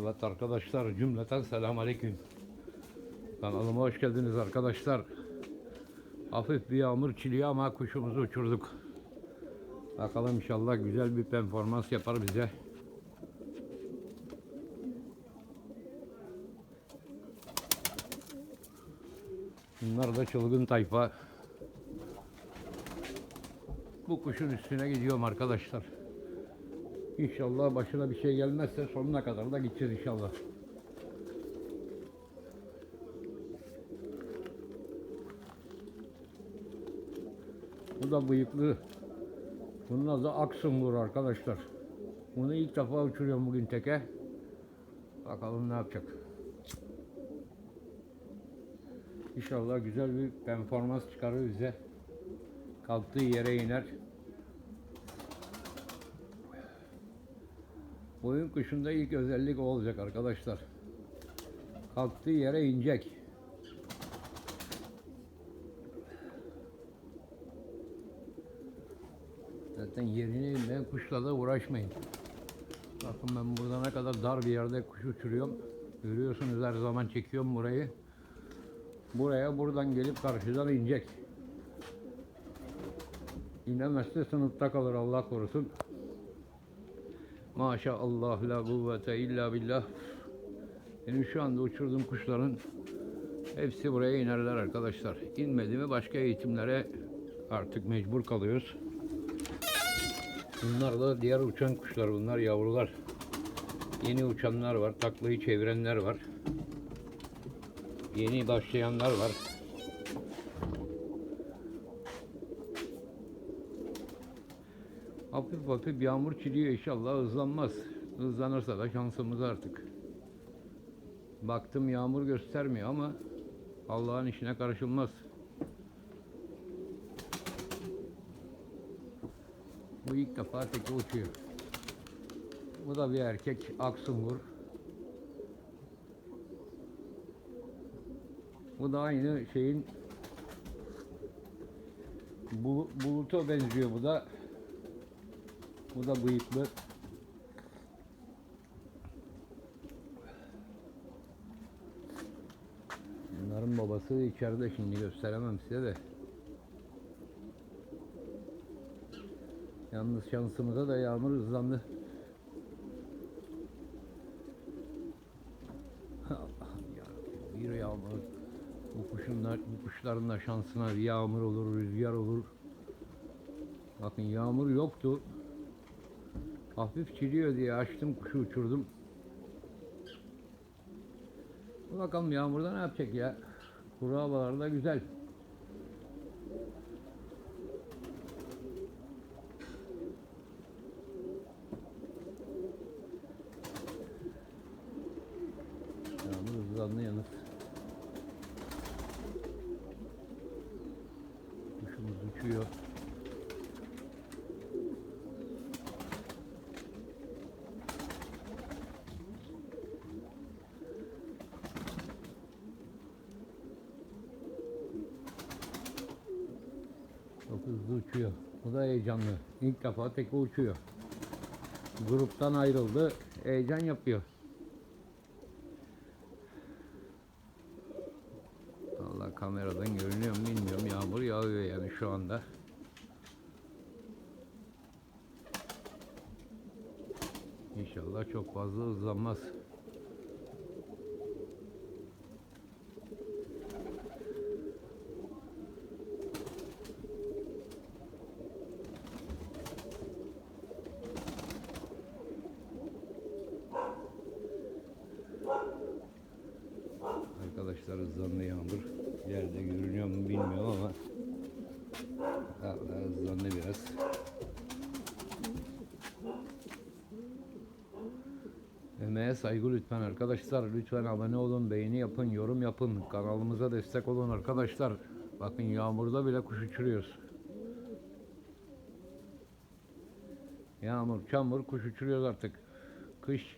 Evet arkadaşlar cümleten selam aleyküm. Kanalıma hoş geldiniz arkadaşlar. Hafif bir yağmur çiliyor ama kuşumuzu uçurduk. Bakalım inşallah güzel bir performans yapar bize. Bunlar da çılgın tayfa. Bu kuşun üstüne gidiyorum arkadaşlar. İnşallah başına bir şey gelmezse sonuna kadar da gideceğiz inşallah. Bu da bıyıklı. Bunun adı Aksungur arkadaşlar. Bunu ilk defa uçuruyorum bugün teke. Bakalım ne yapacak. İnşallah güzel bir performans çıkarır bize. Kalktığı yere iner. Oyun kuşunda ilk özellik o olacak arkadaşlar. Kalktığı yere inecek. Zaten yerine inmeyen kuşla da uğraşmayın. Bakın ben burada ne kadar dar bir yerde kuş uçuruyorum. Görüyorsunuz her zaman çekiyorum burayı. Buraya buradan gelip karşıdan inecek. İnemezse sınıfta kalır Allah korusun. Maşallah la kuvvete illa billah. Benim şu anda uçurduğum kuşların hepsi buraya inerler arkadaşlar. İnmedi mi başka eğitimlere artık mecbur kalıyoruz. Bunlar da diğer uçan kuşlar. Bunlar yavrular. Yeni uçanlar var. Taklayı çevirenler var. Yeni başlayanlar var. Hafif hafif yağmur çiliyor inşallah hızlanmaz. Hızlanırsa da şansımız artık. Baktım yağmur göstermiyor ama Allah'ın işine karışılmaz. Bu ilk defa teki uçuyor. Bu da bir erkek aksungur. Bu da aynı şeyin bu, buluta benziyor bu da. Bu da bıyıklı. Bunların babası içeride şimdi gösteremem size de. Yalnız şansımıza da yağmur hızlandı. Allah'ım yarabbim, bir yağmur. Bu kuşun da, bu kuşların da şansına bir yağmur olur, rüzgar olur. Bakın yağmur yoktu. Hafif çiliyor diye açtım kuşu uçurdum. Bakalım yağmurda ne yapacak ya? Kuru havalarda güzel. Yağmur hızlandı yalnız. Kuşumuz uçuyor. Çok hızlı uçuyor. Bu da heyecanlı. İlk defa tek uçuyor. Gruptan ayrıldı. Heyecan yapıyor. Allah kameradan görünüyor mu bilmiyorum. Yağmur yağıyor yani şu anda. İnşallah çok fazla hızlanmaz. Arkadaşlar hızlandı yağmur. Yerde mu bilmiyorum ama Allah hızlandı biraz. Emeğe saygı lütfen arkadaşlar. Lütfen abone olun, beğeni yapın, yorum yapın. Kanalımıza destek olun arkadaşlar. Bakın yağmurda bile kuş uçuruyoruz. Yağmur, çamur, kuş uçuruyoruz artık. Kış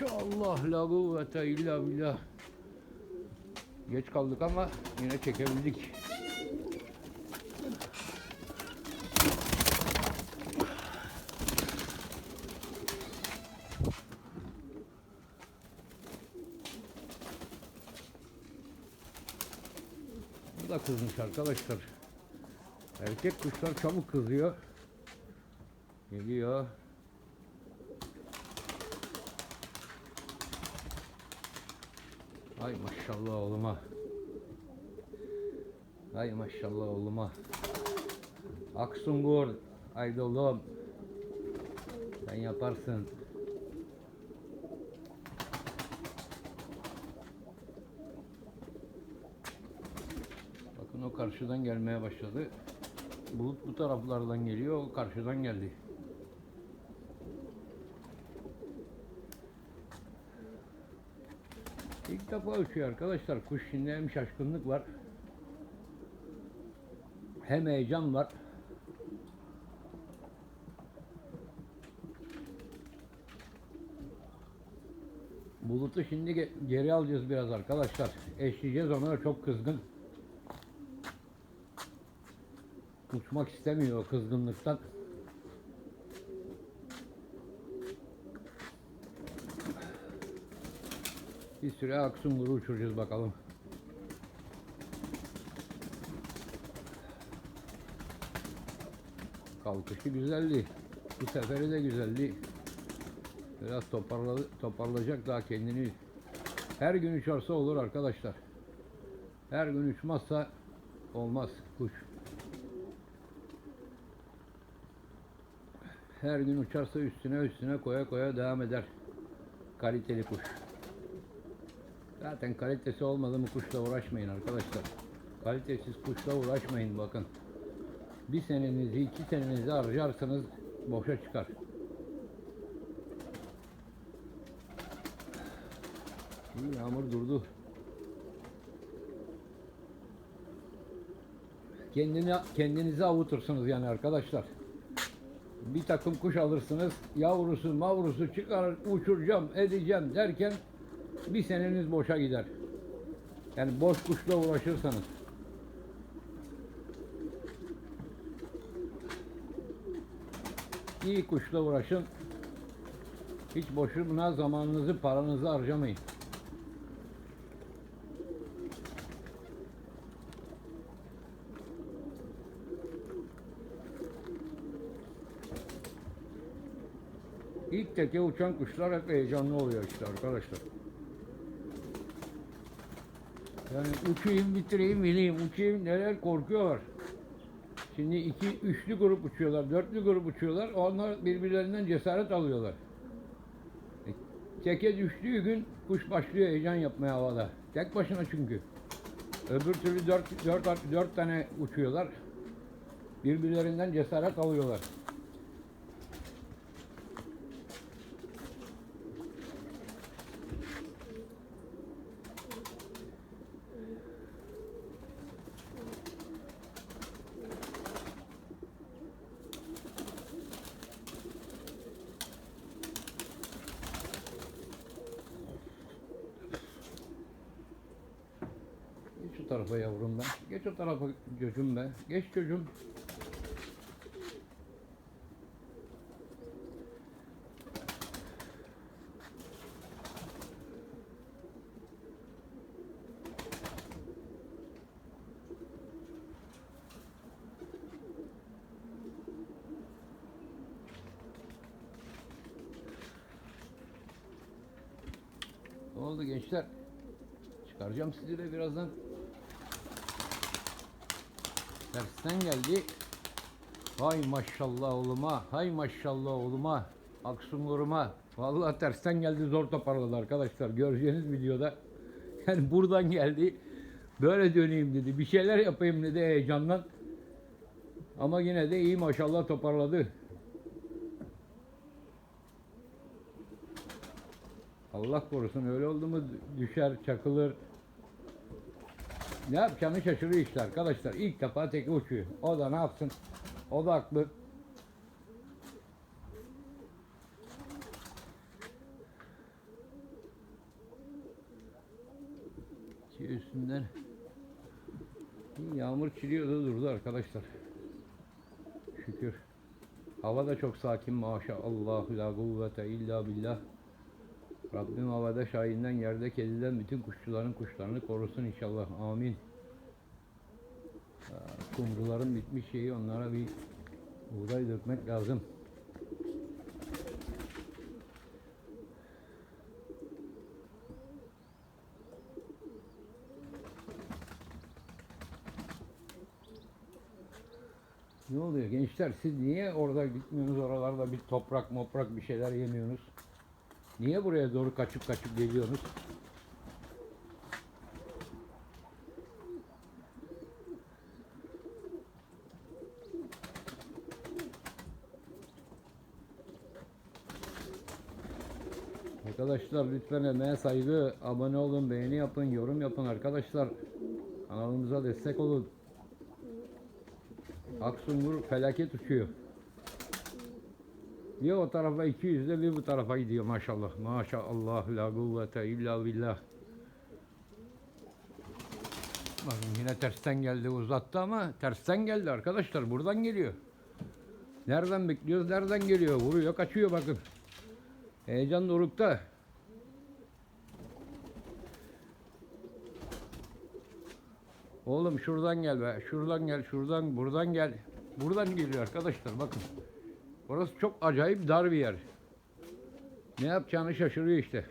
Maşallah la kuvvete illa billah. Geç kaldık ama yine çekebildik. Bu da kızmış arkadaşlar. Erkek kuşlar çabuk kızıyor. Geliyor. Ay maşallah oğluma. Ay maşallah oğluma. Aksungur, aydolum. Sen yaparsın. Bakın o karşıdan gelmeye başladı. Bulut bu taraflardan geliyor, o karşıdan geldi. İlk defa uçuyor arkadaşlar. Kuş şimdi hem şaşkınlık var. Hem heyecan var. Bulutu şimdi ge- geri alacağız biraz arkadaşlar. Eşleyeceğiz ona çok kızgın. Uçmak istemiyor kızgınlıktan. Bir süre Aksungur'u uçuracağız bakalım. Kalkışı güzeldi. Bu seferi de güzeldi. Biraz toparladı, toparlayacak daha kendini. Her gün uçarsa olur arkadaşlar. Her gün uçmazsa olmaz kuş. Her gün uçarsa üstüne üstüne koya koya devam eder. Kaliteli kuş. Zaten kalitesi olmadı mı kuşla uğraşmayın arkadaşlar. Kalitesiz kuşla uğraşmayın bakın. Bir senenizi, iki senenizi harcarsanız boşa çıkar. İyi, Yağmur durdu. Kendini, kendinizi avutursunuz yani arkadaşlar. Bir takım kuş alırsınız, yavrusu mavrusu çıkar, uçuracağım, edeceğim derken bir seneniz boşa gider. Yani boş kuşla uğraşırsanız. İyi kuşla uğraşın. Hiç boşuna zamanınızı, paranızı harcamayın. İlk teke uçan kuşlar hep heyecanlı oluyor işte arkadaşlar. Yani uçayım, bitireyim, bileyim, uçayım neler korkuyorlar. Şimdi iki, üçlü grup uçuyorlar, dörtlü grup uçuyorlar. Onlar birbirlerinden cesaret alıyorlar. E, Teke düştüğü gün kuş başlıyor heyecan yapmaya havada. Tek başına çünkü. Öbür türlü dört, dört, dört tane uçuyorlar. Birbirlerinden cesaret alıyorlar. Geç o tarafa yavrum be. Geç o tarafa çocuğum be. Geç çocuğum. Ne oldu gençler? Çıkaracağım sizi de birazdan. Tersten geldi. Hay maşallah oğluma, hay maşallah oğluma, aksunguruma. Vallahi tersten geldi zor toparladı arkadaşlar. Göreceğiniz videoda. Yani buradan geldi. Böyle döneyim dedi. Bir şeyler yapayım dedi heyecandan. Ama yine de iyi maşallah toparladı. Allah korusun öyle oldu mu düşer, çakılır. Ne yapacağını şaşırıyor işte arkadaşlar. İlk defa tek uçuyor. O da ne yapsın? O da haklı. Üstünden yağmur çiliyordu durdu arkadaşlar. Şükür. Hava da çok sakin maşallah. La kuvvete illa billah. Rabbim havada şahinden yerde kediden bütün kuşçuların kuşlarını korusun inşallah. Amin. Kumruların bitmiş şeyi onlara bir buğday dökmek lazım. Ne oluyor gençler siz niye orada gitmiyorsunuz oralarda bir toprak moprak bir şeyler yemiyorsunuz? Niye buraya doğru kaçıp kaçıp geliyorsunuz? Arkadaşlar lütfen emeğe saygı, abone olun, beğeni yapın, yorum yapın arkadaşlar. Kanalımıza destek olun. Aksungur felaket uçuyor. Bir o tarafa 200 de bir bu tarafa gidiyor maşallah. Maşallah la kuvvete illa billah. Bakın yine tersten geldi uzattı ama tersten geldi arkadaşlar buradan geliyor. Nereden bekliyoruz nereden geliyor vuruyor kaçıyor bakın. Heyecan dorukta. Oğlum şuradan gel be. Şuradan gel, şuradan, buradan gel. Buradan geliyor arkadaşlar bakın. Orası çok acayip dar bir yer. Ne yapacağını şaşırıyor işte.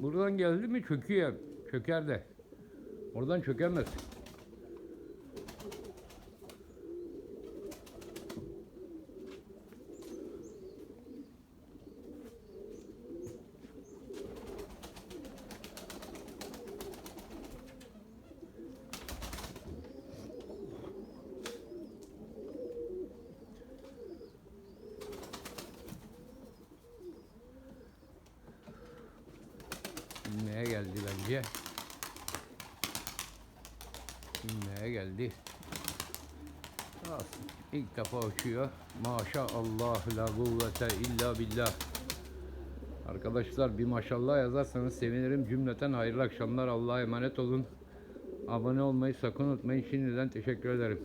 Buradan geldi mi çöküyor. Çöker de. Oradan çökemez. İnmeye geldi bence. İnmeye geldi. Aslında ilk defa uçuyor. Maşallah la kuvvete illa billah. Arkadaşlar bir maşallah yazarsanız sevinirim. Cümleten hayırlı akşamlar. Allah'a emanet olun. Abone olmayı sakın unutmayın. Şimdiden teşekkür ederim.